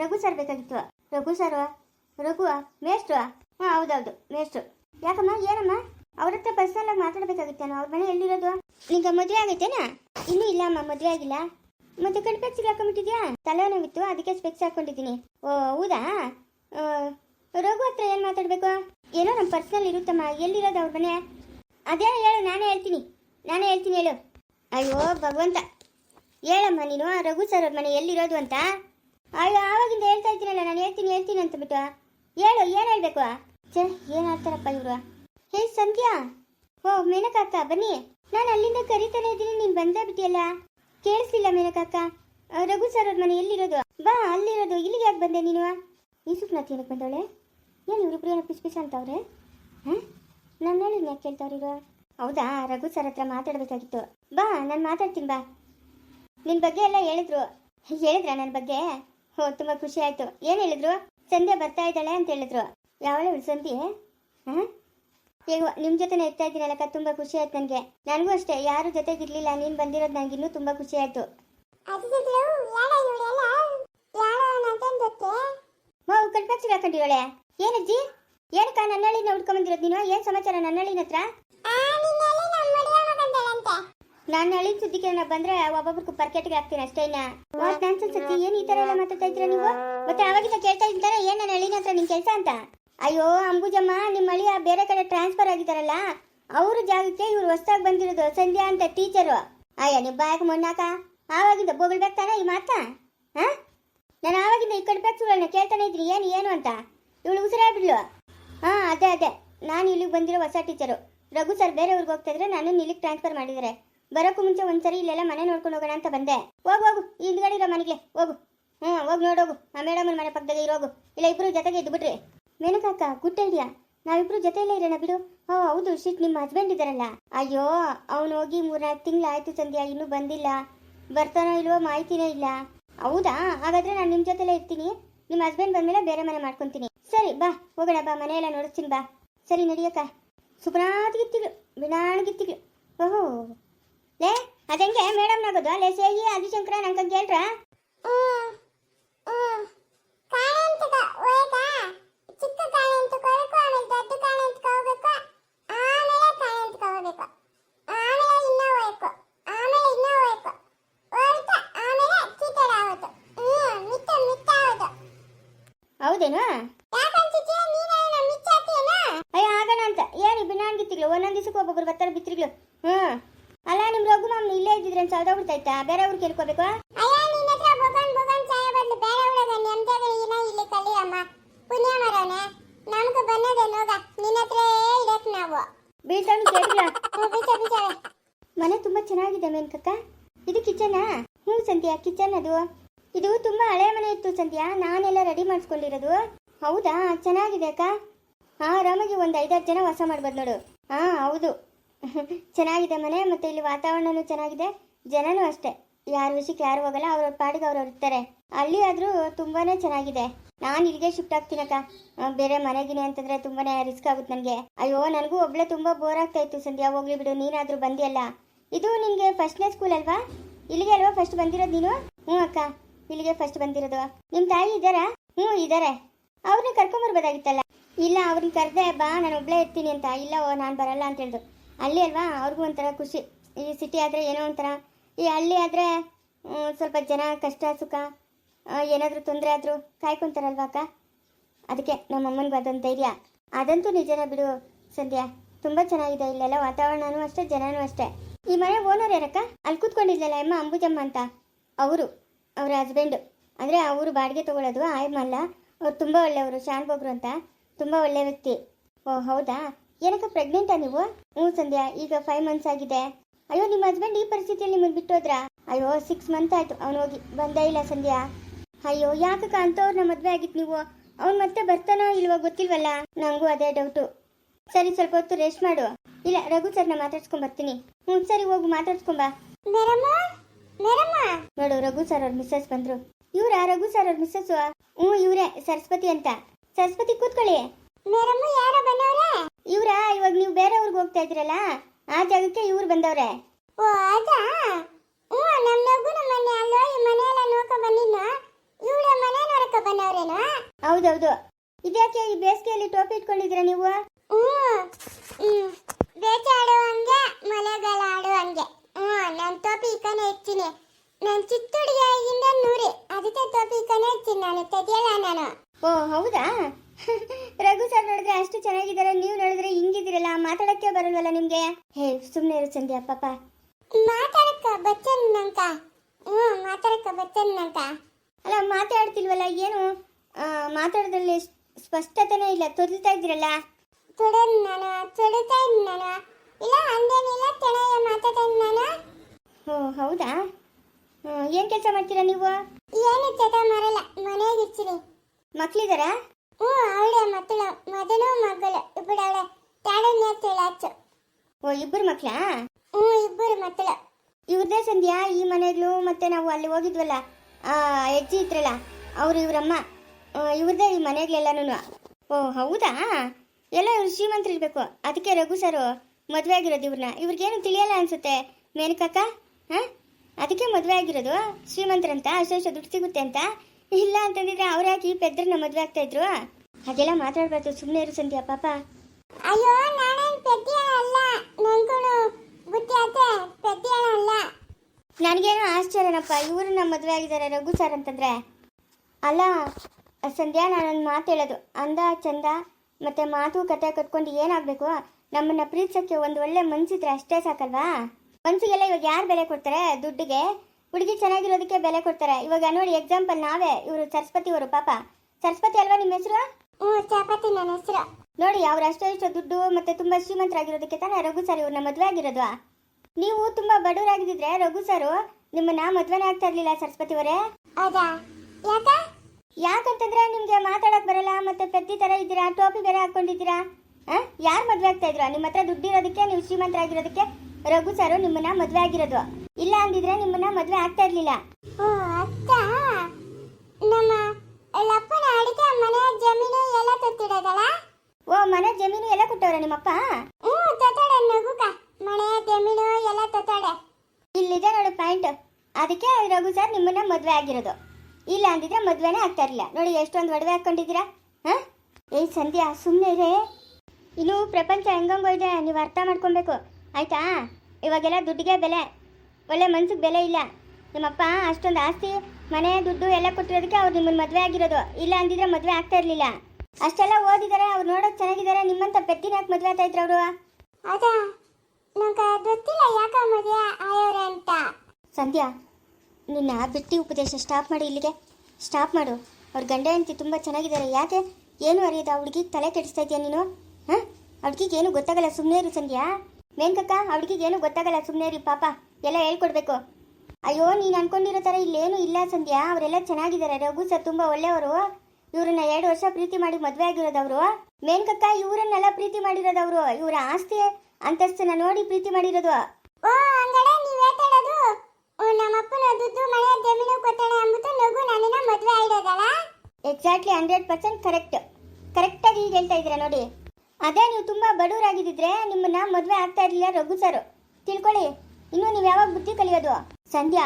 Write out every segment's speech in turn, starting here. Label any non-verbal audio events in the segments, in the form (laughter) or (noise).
Raghu sir ಬೇಕಾಗಿತ್ತು. ರಘು ಮೇಷ್ಟ್ರು ಹಾಂ ಹೌದೌದು ಮೇಷ್ಟ್ರು. ಯಾಕಮ್ಮ ಏನಮ್ಮ? ಅವ್ರ ಹತ್ರ ಪರ್ಸನಲ್ ಆಗಿ ಮಾತಾಡ್ಬೇಕಾಗಿತ್ತೇನೋ ಅವ್ರ ಮನೆ ಎಲ್ಲಿರೋದು? ನಿಂಗೆ ಮದುವೆ ಆಗೈತೇನಾ? ಇನ್ನೂ ಇಲ್ಲ ಅಮ್ಮ ಮದುವೆ ಆಗಿಲ್ಲ. ಮತ್ತೆ ಕಡ್ಪೆಕ್ಸಿಗೆ ಹಾಕೊಂಡ್ಬಿಟ್ಟಿದ್ಯಾ? ತಲೆನೋವಿತ್ತು ಅದಕ್ಕೆ ಸ್ಪೆಕ್ಸ್ ಹಾಕೊಂಡಿದ್ದೀನಿ. ಓ ಹೌದಾ? ರಘು ಹತ್ರ ಏನು ಮಾತಾಡಬೇಕು? ಏನೋ ನಮ್ಮ ಪರ್ಸನಲ್ ಇರುತ್ತಮ್ಮ ಎಲ್ಲಿರೋದು ಅವ್ರ ಮನೆ? ಅದೇ ಹೇಳು ನಾನೇ ಹೇಳ್ತೀನಿ. ನಾನೇ ಹೇಳ್ತೀನಿ ಹೇಳು. ಅಯ್ಯೋ ಭಗವಂತ. ಹೇಳಮ್ಮ ನೀನು ರಘು ಸರ್ ಅವ್ರ ಮನೆ ಎಲ್ಲಿರೋದು ಅಂತ? ಅಯ್ಯೋ ಆವಾಗಿಂದ ಹೇಳ್ತಾ ಇದ್ದೀನಲ್ಲ, ನಾನು ಹೇಳ್ತೀನಿ ಹೇಳ್ತೀನಿ ಅಂತ ಬಿಟ್ಟು. ಹೇಳು, ಏನು ಹೇಳ್ಬೇಕು? ಛೇ, ಏನು ಆಡ್ತಾರಪ್ಪ ಇವರು? ಹೇ, ಸಂಧ್ಯಾ! ಓ, ಮೇನಕಾಕ, ಬನ್ನಿ. ನಾನು ಅಲ್ಲಿಂದ ಕರಿತಾನೆ ಇದ್ದೀನಿ, ನೀನು ಬಂದೇ ಬಿಟ್ಟಿಯಲ್ಲ? ಕೇಳಿಸ್ಲಿಲ್ಲ ಮೇನಕಾಕ. ರಘು ಸರ್ ಅವ್ರ ಮನೆ ಎಲ್ಲಿರೋದು? ಬಾ, ಅಲ್ಲಿರೋದು. ಇಲ್ಲಿಗೆ ಯಾಕೆ ಬಂದೆ ನೀನು? ಈ ನಾ ಏನಕ್ಕೆ ಬಂದವಳೆ? ಏನು ಇವ್ರಿಬ್ರು ಏನೋ ಪಿಸ್ ಪಿಸ್ ಅಂತವ್ರೆ? ಹಾಂ? ನಾನು ಹೇಳಿದ್ನ ಯಾಕೆ ಕೇಳ್ತಾವ್ರಿ ಇವ್ರು? ಹೌದಾ? ರಘು ಸರ್ ಹತ್ರ ಮಾತಾಡಬೇಕಾಗಿತ್ತು. ಬಾ, ನಾನು ಮಾತಾಡ್ತೀನಿ, ಬಾ. ನಿನ್ನ ಬಗ್ಗೆ ಎಲ್ಲ ಹೇಳಿದ್ರು. ಹೇಳಿದ್ರಾ ನನ್ನ ಬಗ್ಗೆ? ಹೋ ತುಂಬ ಖುಷಿ ಆಯ್ತು. ಏನು ಹೇಳಿದ್ರು? ಸಂಧ್ಯಾ ಬರ್ತಾ ಇದ್ದಾಳೆ ಅಂತ ಹೇಳಿದ್ರು. ಯಾವಳೆ ಇವಳು ಸಂಧ್ಯೆ? ಹಾಂ? ಈಗ ನಿಮ್ಮ ಜೊತೆನೇ ಇರ್ತಾ ಇದ್ದೀನಲ್ಲಕ್ಕ ತುಂಬ ಖುಷಿ ಆಯ್ತು ನನಗೆ. ನನಗೂ ಅಷ್ಟೇ ಯಾರು ಜೊತೆಗಿರ್ಲಿಲ್ಲ ನೀನು ಬಂದಿರೋದು ನನಗೆ ಇನ್ನೂ ತುಂಬ ಖುಷಿ ಆಯಿತು. ಮಾವು ಕಟ್ಪಾಕ್ಸಿಗೆ ಹಾಕೊಂಡಿರೋಳೆ ಏನಜ್ಜಿ ಏನಕ್ಕ ನನ್ನಳ್ಳಿನ ಹುಡ್ಕೊಂಬಂದಿರೋದು ನೀನು? ಏನು ಸಮಾಚಾರ ನನ್ನಳ್ಳಿನ ಹತ್ರ? ನಾನು ಹಳ್ಳಿ ಸುದ್ದಿಗೆ ನಾ ಬಂದ್ರೆ ಒಬ್ಬೊಬ್ರಿಗೆ ಪರ್ಕೆಟ್ಗೆ ಹಾಕ್ತೀನಿ ಅಷ್ಟೇ ಇನ್ನ. ವಾಟ್ ನಾನ್ಸೆನ್ಸ್ ಏನು ಈ ಥರ ಎಲ್ಲ ಮಾತಾಡ್ತಾ ಇದ್ದೀರಾ ನೀವು? ಮತ್ತೆ ಅವಾಗಿಂದ ಕೇಳ್ತಾ ಇದ್ದಾರೆ ಏನು ನನ್ನ ಹಳ್ಳಿನ ಹತ್ರ ನಿನ್ ಕೆಲಸ ಅಂತ? ಅಯ್ಯೋ, ಅಂಬುಜಮ್ಮ ನಿಮ್ಮ ಅಳಿಯ ಬೇರೆ ಕಡೆ ಟ್ರಾನ್ಸ್ಫರ್ ಆಗಿದ್ದಾರಲ್ಲ, ಅವ್ರ ಜಾಗಕ್ಕೆ ಇವ್ರು ಹೊಸ್ದಾಗಿ ಬಂದಿರೋದು ಸಂಧ್ಯಾ ಅಂತ ಟೀಚರು ಅಯ್ಯ ನೀವು ಬಾಯಕ್ ಮೊನ್ನಾಕ ಆವಾಗಿಂದ ಬೋಗಳ್ಬೇಕು ತಾನೇ ಈ ಮಾತಾ? ನಾನು ಆವಾಗಿಂದ ಈ ಕಡೆ ಬೆಕ್ಸುಗಳನ್ನ ಕೇಳ್ತಾನೆ ಇದ್ರಿ ಏನು ಏನು ಅಂತ? ಇವಳು ಉಸಿರಾಗ್ಬಿಡ್ಲು ಹಾಂ, ಅದೇ ಅದೇ. ನಾನು ಇಲ್ಲಿಗೆ ಬಂದಿರೋ ಹೊಸ ಟೀಚರು ರಘು ಸರ್ ಬೇರೆ ಊರಿಗೆ ಹೋಗ್ತಾ ಇದ್ರೆ ನಾನು ಇಲ್ಲಿಗೆ ಟ್ರಾನ್ಸ್ಫರ್ ಮಾಡಿದ್ದಾರೆ ಬರೋಕ್ಕೂ ಮುಂಚೆ ಒಂದ್ಸರಿ ಇಲ್ಲೆಲ್ಲ ಮನೆ ನೋಡ್ಕೊಂಡು ಹೋಗೋಣ ಅಂತ ಬಂದೆ. ಹೋಗು ಹೋಗು ಹಿಂದ್ಗಡೆ ಇರೋ ಮನೆಗೆ, ಹೋಗು. ಹ್ಞೂ ಹೋಗಿ ನೋಡೋಗು ಆ ಮೇಡಮನ ಮನೆ ಪಕ್ಕದಾಗ ಇರೋಗು ಇಲ್ಲ, ಇಬ್ರು ಜೊತೆಗೆ ಇದ್ದು ಬಿಡ್ರಿ ಮೇನಕಾಕ ಗುಡ್ ಐಡಿಯಾ. ನಾವಿಬ್ರು ಜೊತೆಯಲ್ಲೇ ಇರೋಣ ಬಿಡು. ಓ, ಹೌದು, ಶಿಟ್ ನಿಮ್ಮ ಹಸ್ಬೆಂಡ್ ಇದ್ದಾರಲ್ಲ. ಅಯ್ಯೋ, ಅವನು ಹೋಗಿ ಮೂರ್ನಾಲ್ಕು ತಿಂಗಳಾಯ್ತು ಸಂಧ್ಯಾ, ಇನ್ನೂ ಬಂದಿಲ್ಲ. ಬರ್ತಾನೋ ಇಲ್ವೋ ಮಾಹಿತಿನೇ ಇಲ್ಲ. ಹೌದಾ? ಹಾಗಾದ್ರೆ ನಾನು ನಿಮ್ಮ ಜೊತೆಲೇ ಇರ್ತೀನಿ. ನಿಮ್ಮ ಹಸ್ಬೆಂಡ್ ಬಂದ್ಮೇಲೆ ಬೇರೆ ಮನೆ ಮಾಡ್ಕೊತೀನಿ. ಸರಿ, ಬಾ, ಹೋಗೋಣ, ಬಾ, ಮನೆಯೆಲ್ಲ ನೋಡಿಸ್ತೀನಿ, ಬಾ. ಸರಿ ನಡಿಯಕ್ಕ ಸುಪ್ರಾತ್ಗಿತ್ತಿಗಳು ಬಿನಾಣ್ಗಿತ್ತಿಗಳು ಓಹೋ. ಲೇ ಅದಂಗೆ ಮೇಡಮ್ ನಗದು. ಲೇ ಸೇಗಿ ಆದಿಶಂಕರ ನಂಗೆ ಕೇಳ್ರ ಹೌದೇನು? ಅಯ್ಯ ಆಗಣ ಅಂತ. ಏನು ಬಿನಾಣ್ಗಿತ್ತಿಗಳು ಒಂದೊಂದು ದಿವಸಕ್ಕೆ ಒಬ್ಬೊಬ್ರು ಬರ್ತಾರೆ ಬಿತ್ತಿರ್ಗ್ಲು ಹ್ಞೂ ಅಲ್ಲ ನಿಮ್ಮ ರಘು ಮಾಮ್ ಇಲ್ಲೇ ಇದ್ದಿದ್ರೆ ಸೌದೋಗ್ಬಿಡ್ತಾಯ್ತಾ ಬೇರೆ ಊರಿಗೆ ಕೇಳ್ಕೋಬೇಕು? ಬೀಳ್ತಾವ್ ಕೇಳಿಲ್ಲ. ಮನೆ ತುಂಬಾ ಚೆನ್ನಾಗಿದೆ ಮೇನ್ಕಕ್ಕ ಇದು ಕಿಚನಾ? ಹ್ಞೂ ಸಂತ್ಯಾ ಕಿಚನ್ ಅದು. ಇದು ತುಂಬಾ ಹಳೆ ಮನೆ ಇತ್ತು ಸಂತ್ಯಾ ನಾನೆಲ್ಲ ರೆಡಿ ಮಾಡಿಸ್ಕೊಂಡಿರೋದು. ಹೌದಾ? ಚೆನ್ನಾಗಿದೆ ಅಕ್ಕ. ಹಾ ಆರಾಮಾಗಿ ಒಂದು ಐದಾರು ಜನ ವಾಸ ಮಾಡ್ಬೋದು ನೋಡು. ಹಾ ಹೌದು. (laughs) ಚೆನ್ನಾಗಿದೆ ಮನೆ, ಮತ್ತೆ ಇಲ್ಲಿ ವಾತಾವರಣನೂ ಚೆನ್ನಾಗಿದೆ. ಜನನೂ ಅಷ್ಟೇ. ಯಾರ ವಿಷಯಕ್ಕೆ ಯಾರು ಹೋಗಲ್ಲ, ಅವ್ರ ಪಾಡಿಗೆ ಅವ್ರು ಇರ್ತಾರೆ. ಅಲ್ಲಿ ಆದ್ರೂ ತುಂಬಾನೇ ಚೆನ್ನಾಗಿದೆ. ನಾನು ಇಲ್ಲಿಗೆ ಶಿಫ್ಟ್ ಆಗ್ತೀನಕ್ಕ ಬೇರೆ ಮನೆಗಿನಿ ಅಂತಂದ್ರೆ ತುಂಬಾನೇ ರಿಸ್ಕ್ ಆಗುತ್ತೆ ನನಗೆ. ಅಯ್ಯೋ, ನನಗೂ ಒಬ್ಳೆ ತುಂಬಾ ಬೋರ್ ಆಗ್ತಾ ಇತ್ತು ಸಂಧ್ಯಾ. ಹೋಗ್ಲಿ ಬಿಡು, ನೀನಾದ್ರೂ ಬಂದಿಯಲ್ಲ. ಇದು ನಿನ್ಗೆ ಫಸ್ಟ್ನೇ ಸ್ಕೂಲ್ ಅಲ್ವಾ? ಇಲ್ಲಿಗೆ ಅಲ್ವಾ ಫಸ್ಟ್ ಬಂದಿರೋದು ನೀನು? ಹ್ಞೂ ಅಕ್ಕ. ಇಲ್ಲಿಗೆ ಫಸ್ಟ್ ಬಂದಿರೋದು. ನಿಮ್ಮ ತಾಯಿ ಇದ್ದಾರಾ? ಹ್ಞೂ ಇದ್ದಾರೆ ಅವ್ರನ್ನ ಕರ್ಕೊಂಬರ್ಬೋದಾಗಿತ್ತಲ್ಲ ಇಲ್ಲ ಅವ್ರನ್ನ ಕರೆದೆ ಬಾ, ನಾನು ಒಬ್ಳೆ ಇರ್ತೀನಿ ಅಂತ. ಇಲ್ಲ, ಓ, ನಾನು ಬರಲ್ಲ ಅಂತ ಹೇಳಿದ್ರು ಹಳ್ಳಿ ಅಲ್ವಾ? ಅವ್ರಿಗೂ ಒಂಥರ ಖುಷಿ. ಈ ಸಿಟಿ ಆದರೆ ಏನೋ ಒಂಥರ. ಈ ಹಳ್ಳಿ ಆದರೆ ಸ್ವಲ್ಪ ಜನ, ಕಷ್ಟ, ಸುಖ ಏನಾದರೂ ತೊಂದರೆ ಆದರೂ ಕಾಯ್ಕೊಂತಾರಲ್ವಾ ಅಕ್ಕ? ಅದಕ್ಕೆ ನಮ್ಮ ಅಮ್ಮನಿಗೆ ಅದೊಂದು ಧೈರ್ಯ. ಅದಂತೂ ನಿಜನ ಬಿಡು, ಸಂಧ್ಯಾ. ತುಂಬ ಚೆನ್ನಾಗಿದೆ ಇಲ್ಲೆಲ್ಲ ವಾತಾವರಣನೂ ಅಷ್ಟೇ, ಜನನೂ ಅಷ್ಟೇ. ಈ ಮನೆ ಓನರ್ ಯಾರಕ್ಕ? ಅಲ್ಲಿ ಕೂತ್ಕೊಂಡಿದ್ಲಲ್ಲ ಅಮ್ಮ, ಅಂಬುಜಮ್ಮ ಅಂತ. ಅವರು, ಅವರ ಹಸ್ಬೆಂಡು ಅಂದರೆ ಅವರು ಬಾಡಿಗೆ ತೊಗೊಳ್ಳೋದು ಆಯಮ್ಮ ಅಲ್ಲ. ಅವ್ರು ತುಂಬ ಒಳ್ಳೆಯವರು ಶಾನ್ ಅಂತ. ತುಂಬ ಒಳ್ಳೆಯ ವ್ಯಕ್ತಿ. ಓ, ಹೌದಾ? ಏನಕ್ಕ ಪ್ರೆಗ್ನೆಂಟಾ ನೀವು? ಹ್ಞೂ ಸಂಧ್ಯಾ ಈಗ ಫೈವ್ ಮಂತ್ಸ್ ಆಗಿದೆ. ಅಯ್ಯೋ ನಿಮ್ಮ ಹಸ್ಬೆಂಡ್ ಈ ಪರಿಸ್ಥಿತಿಯಲ್ಲಿ ನಿಮ್ಮನ್ನು ಬಿಟ್ಟೋದ್ರಾ? ಅಯ್ಯೋ ಸಿಕ್ಸ್ ಮಂತ್ ಆಯ್ತು ಅವನು ಹೋಗಿ ಬಂದೇ ಇಲ್ಲ ಸಂಧ್ಯಾ. ಅಯ್ಯೋ ಯಾಕಕ್ಕ ಅಂಥವ್ರನ್ನ ಮದುವೆ ಆಗಿತ್ತು ನೀವು? ಅವ್ನು ಮತ್ತೆ ಬರ್ತಾನೋ ಇಲ್ವೋ ಗೊತ್ತಿಲ್ವಲ್ಲ? ನನಗೂ ಅದೇ ಡೌಟು ಸರಿ ಸ್ವಲ್ಪ ಹೊತ್ತು ರೆಸ್ಟ್ ಮಾಡು. ಇಲ್ಲ ರಘು ಸರ್ನ ಮಾತಾಡ್ಸ್ಕೊಂಡ್ ಬರ್ತೀನಿ. ಹ್ಞೂ ಸರಿ ಹೋಗು ಮಾತಾಡ್ಸ್ಕೊಂಬಾ ನೋಡು ರಘು ಸರ್ ಅವ್ರ ಮಿಸ್ಸಸ್ ಬಂದ್ರು. ಇವ್ರ ರಘು ಸರ್ ಅವ್ರ ಮಿಸ್ಸಸ್ ಹ್ಞೂ ಇವರೇ ಸರಸ್ವತಿ ಅಂತ. ಸರಸ್ವತಿ ಕೂತ್ಕೊಳ್ಳಿ. ಇವ್ರ ಇವಾಗ ನೀವು ಬೇರೆ ಊರಿಗೆ ಹೋಗ್ತಾ ಇದ್ರಲ್ಲ ಆ ಜಾಗಕ್ಕೆ ಇವ್ರು ಬಂದವ್ರೆ. ಓ ಅದಾ ಹ್ಞೂ ನಮ್ಮ ನಗು ನಮ್ಮ ಮನೆ ಅಲ್ಲೋ ಈ ಮನೆ ಎಲ್ಲ ನೋಡ್ಕೊ ಬಂದಿದ್ನ? ಇವಳ ಮನೆ ನೋಡಕ್ಕ ಬಂದವ್ರೇನೋ? ಹೌದೌದು. ಇದ್ಯಾಕೆ ಈ ಬೇಸಿಗೆಯಲ್ಲಿ ಟೋಪಿ ಇಟ್ಕೊಂಡಿದ್ದೀರಾ ನೀವು? ಹ್ಞೂ. ಹ್ಮ್. ಆಡೋ ಹಂಗೆ ಮಳೆಗಾಲ ಆಡು ಹಂಗೆ. ಹ್ಮ್ ನಾನು ಟೋಪಿ ಇಕ್ಕನೆ ನನ್ನ ನಾನು ಚಿತ್ತುಡಿಯಾಗಿಂದ ನೂರಿ. ಅದಕ್ಕೆ ಟೋಪಿ ಇಕ್ಕನೇ ಇರ್ತೀನಿ ನಾನು ತೆಗೆಯಲ್ಲ ನಾನು. ಓ ಹೌದಾ? (laughs) ರಘು ಸರ್ ನೋಡಿದ್ರೆ ಅಷ್ಟು ಚೆನ್ನಾಗಿದ್ದಾರೆ ನೀವು ನೋಡಿದ್ರೆ ಹಿಂಗಿದ್ದೀರಲ್ಲ ಮಾತಾಡಕ್ಕೆ ಬರಲ್ವಲ್ಲ ನಿಮ್ಗೆ? ಹೇ ಸುಮ್ಮನೆ ಇರು ಸಂಧ್ಯಾ ಪಾಪ. ಮಾತಾಡಕ್ಕ ಬಚ್ಚನ್ ನಂಕ. ಹ್ಞೂ ಮಾತಾಡಕ ಬಚ್ಚನ್ ನಂಕ. ಅಲ್ಲ ಮಾತಾಡ್ತಿಲ್ವಲ್ಲ ಏನು? ಮಾತಾಡೋದ್ರಲ್ಲಿ ಸ್ಪಷ್ಟತೆನೇ ಇಲ್ಲ ತೊದಲ್ತಾ ಇದ್ದೀರಲ್ಲ? ತುಡನ್ ನಾನು ಇದ್ದೀನಿ ನಾನು. ಇಲ್ಲ ಅಂದೇನಿಲ್ಲ ತೆನೆಯ ಮಾತಾಡ್ತಾ ನಾನು. ಓ ಹೌದಾ? ಹ್ಞೂ ಏನ್ ಕೆಲಸ ಮಾಡ್ತೀರಾ ನೀವು? ಏನು ಕೆಲಸ ಮಾರಲ್ಲ ಮನೆಗೆ ಇರ್ತೀನಿ ಮಕ್ಳಿದಾರಾ? ಹ್ಞೂ ಅವಳೆ ಮಕ್ಕಳು ಮದನು ಮಗಳು ಇಬ್ಬಳವಳೆ ತಾಳನ್ಯ ತಿಳಾಚು ಓ ಇಬ್ಬರು ಮಕ್ಕಳಾ ಹ್ಞೂ ಇಬ್ಬರು ಮಕ್ಕಳು. ಇವ್ರದೇ ಸಂಧ್ಯಾ ಈ ಮನೆಗಳು ಮತ್ತೆ ನಾವು ಅಲ್ಲಿ ಹೋಗಿದ್ವಲ್ಲ ಆ ಹೆಜ್ಜೆ ಇದ್ರಲ್ಲ ಅವ್ರು ಇವ್ರಮ್ಮ. ಇವ್ರದೇ ಈ ಮನೆಗಳೆಲ್ಲನೂ ಓ ಹೌದಾ? ಎಲ್ಲ ಇವ್ರು ಶ್ರೀಮಂತರು ಇರ್ಬೇಕು ಅದಕ್ಕೆ ರಘು ಸರು ಮದುವೆ ಆಗಿರೋದು ಇವ್ರನ್ನ. ಇವ್ರಿಗೇನು ತಿಳಿಯಲ್ಲ ಅನ್ಸುತ್ತೆ ಮೇನಕಾಕ? ಹಾಂ? ಅದಕ್ಕೆ ಮದುವೆ ಆಗಿರೋದು? ಶ್ರೀಮಂತರಂತ? ಅಷ್ಟು ದುಡ್ಡು ಸಿಗುತ್ತೆ ಅಂತ? ಇಲ್ಲ ಅಂತಂದಿದ್ರೆ ಅವ್ರು ಯಾಕೆ ನಮ್ಮ ಪೆದ್ರನ್ನ ಮದುವೆ ಆಗ್ತಾ ಇದ್ರು. ಹಾಗೆಲ್ಲ ಮಾತಾಡ್ಬಾರ್ದು. ಸುಮ್ಮನೆ ಇರು ಸಂಧ್ಯಾ ಪಾಪ. ಅಯ್ಯೋ ನಾನೇನ್ ಅಲ್ಲ. ನಂಗೂ ಬುದ್ಧಿ ಆತೆ ಪೆದ್ದಿಯ ಅಲ್ಲ. ನನಗೇನೋ ಆಶ್ಚರ್ಯನಪ್ಪ. ಇವರು ನಮ್ಮ ಮದುವೆ ಆಗಿದ್ದಾರೆ ರಘು ಸರ್ ಅಂತಂದ್ರೆ. ಅಲ್ಲ ಸಂಧ್ಯಾ ನಾನೊಂದು ಮಾತು ಹೇಳೋದು. ಅಂದ ಚಂದ ಮತ್ತೆ ಮಾತು ಕತೆ ಕಟ್ಕೊಂಡು ಏನಾಗಬೇಕು? ನಮ್ಮನ್ನ ಪ್ರೀತಿಸೋಕ್ಕೆ ಒಂದು ಒಳ್ಳೆ ಮನ್ಸಿದ್ರೆ ಅಷ್ಟೇ ಸಾಕಲ್ವಾ? ಮನ್ಸಿಗೆಲ್ಲ ಇವಾಗ ಯಾರು ಬೆಲೆ ಕೊಡ್ತಾರೆ? ದುಡ್ಡಿಗೆ? ಹುಡುಗಿ ಚೆನ್ನಾಗಿರೋದಕ್ಕೆ ಬೆಲೆ ಕೊಡ್ತಾರೆ. ಇವಾಗ ನೋಡಿ ಎಕ್ಸಾಂಪಲ್ ನಾವೇ ಇವರು ಸರಸ್ವತಿ ಅವರು ಪಾಪ. ಸರಸ್ವತಿ ಅಲ್ವಾ ನಿಮ್ಮ ಹೆಸರು? ಹ್ಞೂ ಚಾಪಾತಿ ನನ್ನ ಹೆಸರು. ನೋಡಿ ಅವ್ರು ಅಷ್ಟೋ ಇಷ್ಟೋ ದುಡ್ಡು ಮತ್ತೆ ತುಂಬಾ ಶ್ರೀಮಂತರಾಗಿರೋದಕ್ಕೆ ತಾನೇ ರಘು ಸರ್ ಇವ್ರನ್ನ ಮದುವೆ ಆಗಿರೋದು. ನೀವು ತುಂಬಾ ಬಡವರಾಗಿದ್ದಿದ್ರೆ ರಘು ಸರ್ ನಿಮ್ಮನ್ನ ಮದ್ವೆನೇ ಆಗ್ತಾ ಇರ್ಲಿಲ್ಲ ಸರಸ್ವತಿ ಅವರೇ? ಹೌದಾ? ಯಾಕ? ಯಾಕಂತಂದ್ರೆ ನಿಮ್ಗೆ ಮಾತಾಡಕ್ ಬರಲ್ಲ ಮತ್ತೆ ಪ್ರತಿ ತರ ಇದ್ದೀರಾ ಟೋಪಿ ಬೇರೆ ಹಾಕೊಂಡಿದ್ದೀರಾ? ಯಾರು ಮದ್ವೆ ಆಗ್ತಾ ಇದ್ರು? ನಿಮ್ಮ ಹತ್ರ ದುಡ್ಡಿರೋದಕ್ಕೆ ನೀವು ಶ್ರೀಮಂತರಾಗಿರೋದಕ್ಕೆ ರಘು ಸರ್ ನಿಮ್ಮನ್ನ ಮದ್ವೆ ಆಗಿರೋದು. ಇಲ್ಲ ಅಂದಿದ್ರೆ ನಿಮ್ಮನ್ನ ಮದ್ವೆ ಆಗ್ತಾ ಇರ್ಲಿಲ್ಲ. ಓ ಅತ್ತ. ನಮ್ಮ ಲಪ್ಪನ ಅಡಿಕೆ ಮನೆ ಜಮೀನು ಎಲ್ಲ ತೊತ್ತಿಡೋದಲ್ಲ ಓ ಮನೆ ಜಮೀನು ಎಲ್ಲ ಕೊಟ್ಟವ್ರ ನಿಮ್ಮಪ್ಪ? ಹ್ಞೂ ತೊತ್ತಾಡೆ ನಗುಕ. ಮನೆ ಜಮೀನು ಎಲ್ಲ ತೊತ್ತಾಡೆ. ಇಲ್ಲಿದೆ ನೋಡು ಪಾಯಿಂಟ್. ಅದಕ್ಕೆ ರಘು ಸರ್ ನಿಮ್ಮನ್ನ ಮದುವೆ ಆಗಿರೋದು. ಇಲ್ಲ ಅಂದಿದ್ರೆ ಮದುವೆನೇ ಆಗ್ತಾ ಇರಲಿಲ್ಲ. ನೋಡಿ ಎಷ್ಟೊಂದು ಒಡವೆ ಹಾಕೊಂಡಿದ್ದೀರಾ ಹಾಂ? ಏ ಸಂಧ್ಯಾ ಸುಮ್ಮನೆ ಇರೇ. ಇನ್ನು ಪ್ರಪಂಚ ಹೆಂಗಂಗೋ ಇದೆ ನೀವು ಅರ್ಥ ಮಾಡ್ಕೊಬೇಕು. ಆಯ್ತಾ? ಇವಾಗೆಲ್ಲ ದುಡ್ಡಿಗೆ ಬೆಲೆ. ಒಳ್ಳೆ ಮನ್ಸಿಗೆ ಬೆಲೆ ಇಲ್ಲ. ನಿಮ್ಮಪ್ಪ ಅಷ್ಟೊಂದು ಆಸ್ತಿ ಮನೆ ದುಡ್ಡು ಎಲ್ಲ ಕೊಟ್ಟಿರೋದಕ್ಕೆ ಅವ್ರು ನಿಮ್ಮನ್ನ ಮದುವೆ ಆಗಿರೋದು. ಇಲ್ಲ ಅಂದಿದ್ರೆ ಮದುವೆ ಆಗ್ತಾ ಇರಲಿಲ್ಲ. ಅಷ್ಟೆಲ್ಲ ಓದಿದ್ದಾರೆ ಅವ್ರು ನೋಡೋಕೆ ಚೆನ್ನಾಗಿದ್ದಾರೆ ನಿಮ್ಮಂತ ಪೆತ್ತಿನ ಯಾಕೆ ಮದುವೆ ಆಗ್ತಾ ಇದ್ರು ಅವರು? ಹೌದಾ ನಂಗೆ ಗೊತ್ತಿಲ್ಲ ಯಾಕ ಮದುವೆ ಆಯೋರೆ ಅಂತ. ಸಂಧ್ಯಾ ನಿನ್ನ ಬಿಟ್ಟಿ ಉಪದೇಶ ಸ್ಟಾಪ್ ಮಾಡಿ ಇಲ್ಲಿಗೆ. ಸ್ಟಾಪ್ ಮಾಡು. ಅವ್ರ ಗಂಡ ಹೆಂಡತಿ ತುಂಬ ಚೆನ್ನಾಗಿದ್ದಾರೆ ಯಾಕೆ? ಏನು ಅರಿಯದ? ಹುಡುಗಿಗೆ ತಲೆ ಕೆಡಿಸ್ತಾ ಇದೆಯಾ ನೀನು? ಹಾಂ? ಹುಡುಗಿಗೆ ಏನು ಗೊತ್ತಾಗಲ್ಲ ಸುಮ್ಮನೆ ಇರು ಸಂಧ್ಯಾ. ಮೇನ್ಕಕ್ಕ ಹುಡುಗಿಗೆ ಏನು ಗೊತ್ತಾಗಲ್ಲ ಸುಮ್ಮನೆ ಇರಿ ಪಾಪ. ಎಲ್ಲ ಹೇಳ್ಕೊಡ್ಬೇಕು. ಅಯ್ಯೋ ನೀನು ಅನ್ಕೊಂಡಿರೋ ಥರ ಇಲ್ಲೇನು ಇಲ್ಲ ಸಂಧ್ಯಾ. ಅವರೆಲ್ಲ ಚೆನ್ನಾಗಿದ್ದಾರೆ. ರಘು ಸರ್ ತುಂಬ ಒಳ್ಳೆಯವರು. ಇವ್ರನ್ನ ಎರಡು ವರ್ಷ ಪ್ರೀತಿ ಮಾಡಿ ಮದುವೆ ಆಗಿರೋದವರು. ಮೇನ್ಕಕ್ಕ ಇವರನ್ನೆಲ್ಲ ಪ್ರೀತಿ ಮಾಡಿರೋದವರು. ಇವರ ಆಸ್ತಿ ಅಂತಸ್ತನ್ನ ನೋಡಿ ಪ್ರೀತಿ ಮಾಡಿರೋದು. ಓ ಹಂಗಾರೆ ನೀವ್ ಹೇಳ್ತಾಡೋದು ಓ ನಮ್ಮಪ್ಪನ ದುಡ್ಡು ಮನೆ ಜಮೀನು ಕೊಟ್ಟಾಳೆ ಅಂದ್ಬಿಟ್ಟು ನಗು ನನ್ನನ್ನ ಮದುವೆ ಆಗಿರೋದಲ್ಲ? ಎಕ್ಸಾಕ್ಟ್ಲಿ ಹಂಡ್ರೆಡ್ ಪರ್ಸೆಂಟ್ ಕರೆಕ್ಟ್ ಕರೆಕ್ಟಾಗಿ ಈಗ ಹೇಳ್ತಾ ಇದ್ದೀರಾ ನೋಡಿ. ಅದೇ ನೀವು ತುಂಬ ಬಡವರಾಗಿದ್ದಿದ್ರೆ ನಿಮ್ಮನ್ನ ಮದುವೆ ಆಗ್ತಾ ಇರಲಿಲ್ಲ ರಘು ಸರ್. ತಿಳ್ಕೊಳ್ಳಿ. ಇನ್ನು ನೀವು ಯಾವಾಗ ಬುದ್ಧಿ ಕಲಿಯೋದು? ಸಂಧ್ಯಾ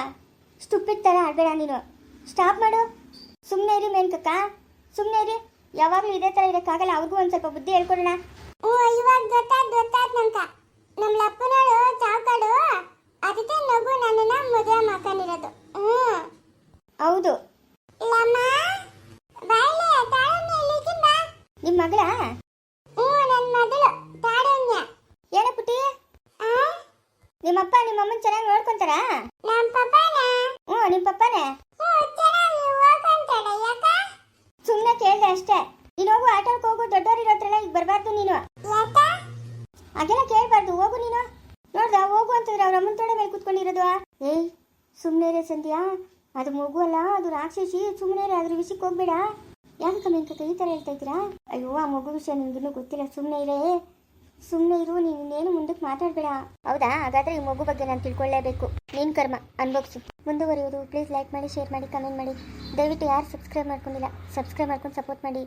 ಸ್ಟುಪಿಡ್ ಥರ ಆಡಬೇಡ ನೀನು. ಸ್ಟಾಪ್ ಮಾಡು. ಸುಮ್ಮನೆ ಇರಿ ಮೇನ್ಕಕ್ಕ ಸುಮ್ಮನೆ ಇರಿ. ಯಾವಾಗಲೂ ಇದೇ ಥರ ಇರೋಕ್ಕಾಗಲ್ಲ. ಅವ್ರಿಗೂ ಒಂದು ಸ್ವಲ್ಪ ಬುದ್ಧಿ ಹೇಳ್ಕೊಡೋಣ. ಓ, ಇವಾಗ ಗೊತ್ತಾದ್ ಗೊತ್ತಾದ್ ನಂಕ ನಮ್ಮ ಲಪ್ಪನೋಳು ಚಾವ್ಕಾಡು ಅದಕ್ಕೆ ನಗು ನನ್ನನ್ನ ಮದುವೆ ಮಾಡ್ಕೊಂಡಿರೋದು ಹ್ಮ್ ಹೌದು ಲಮ್ಮ ಬಾಯ್ಲೆ ತಾಳನ್ಯ ಇಲ್ಲಿಕ್ಕಿಂದ ನಿಮ್ಮ ಮಗಳ ಹ್ಞೂ ನನ್ನ ಮಗಳು ತಾಳನ್ಯ ಏನ ಪುಟ್ಟಿ ಆ ನಿಮ್ಮಪ್ಪ ನಿಮ್ಮಮ್ಮನ ಚೆನ್ನಾಗಿ ನಮ್ ಪಪ್ಪನ? ಹ್ಞೂ ನಿಮ್ಮ ಪಪ್ಪನೇ? ಸುಮ್ಮನೆ ಕೇಳಿದೆ ಅಷ್ಟೇ. ನೀನು ಹೋಗು ಆಟೋಕ್ಕೆ ಹೋಗು ದೊಡ್ಡವರಿರೋ ಹತ್ರಲ್ಲ ಈಗ ಬರಬಾರ್ದು ನೀನು. ಹಾಗೆಲ್ಲ ಕೇಳಬಾರ್ದು ಹೋಗು ನೀನು. ನೋಡ್ದ ಹೋಗು ಅಂತಂದ್ರೆ ಅವ್ರ ಅಮ್ಮನ ತೊಡೆ ಮೇಲೆ ಕುತ್ಕೊಂಡಿರೋದು. ಏಯ್ ಸುಮ್ಮನೆ ರೇ ಸಂಧ್ಯಾ. ಅದು ಮಗು ಅಲ್ಲ ಅದು ರಾಕ್ಷಸಿ ಸುಮ್ಮನೆ ಅದ್ರ ವಿಷಯಕ್ಕೆ ಹೋಗ್ಬೇಡ. ಯಾಕೆ ಕಮ್ಮಿ ಈ ಥರ ಹೇಳ್ತಾ ಇದ್ದೀರಾ? ಅಯ್ಯೋ ಆ ಮಗು ವಿಷಯ ನಿಮ್ಗಿನ್ನೂ ಗೊತ್ತಿಲ್ಲ ಸುಮ್ಮನೆ ಇರೇ. ಸುಮ್ಮನೆ ಇರು, ನೀನು ಇನ್ನೇನು ಮುಂದಕ್ಕೆ ಮಾತಾಡಬೇಡ. ಹೌದಾ? ಹಾಗಾದ್ರೆ ಈ ಮಗು ಬಗ್ಗೆ ನಾನು ತಿಳ್ಕೊಳ್ಳೇಬೇಕು ನೀನು ಕರ್ಮ ಅನ್ಭೋಗ್ಸು ಮುಂದುವರಿಯೋದು ಪ್ಲೀಸ್ ಲೈಕ್ ಮಾಡಿ ಶೇರ್ ಮಾಡಿ ಕಮೆಂಟ್ ಮಾಡಿ. ದಯವಿಟ್ಟು ಯಾರು ಸಬ್ಸ್ಕ್ರೈಬ್ ಮಾಡ್ಕೊಂಡಿಲ್ಲ ಸಬ್ಸ್ಕ್ರೈಬ್ ಮಾಡ್ಕೊಂಡು ಸಪೋರ್ಟ್ ಮಾಡಿ.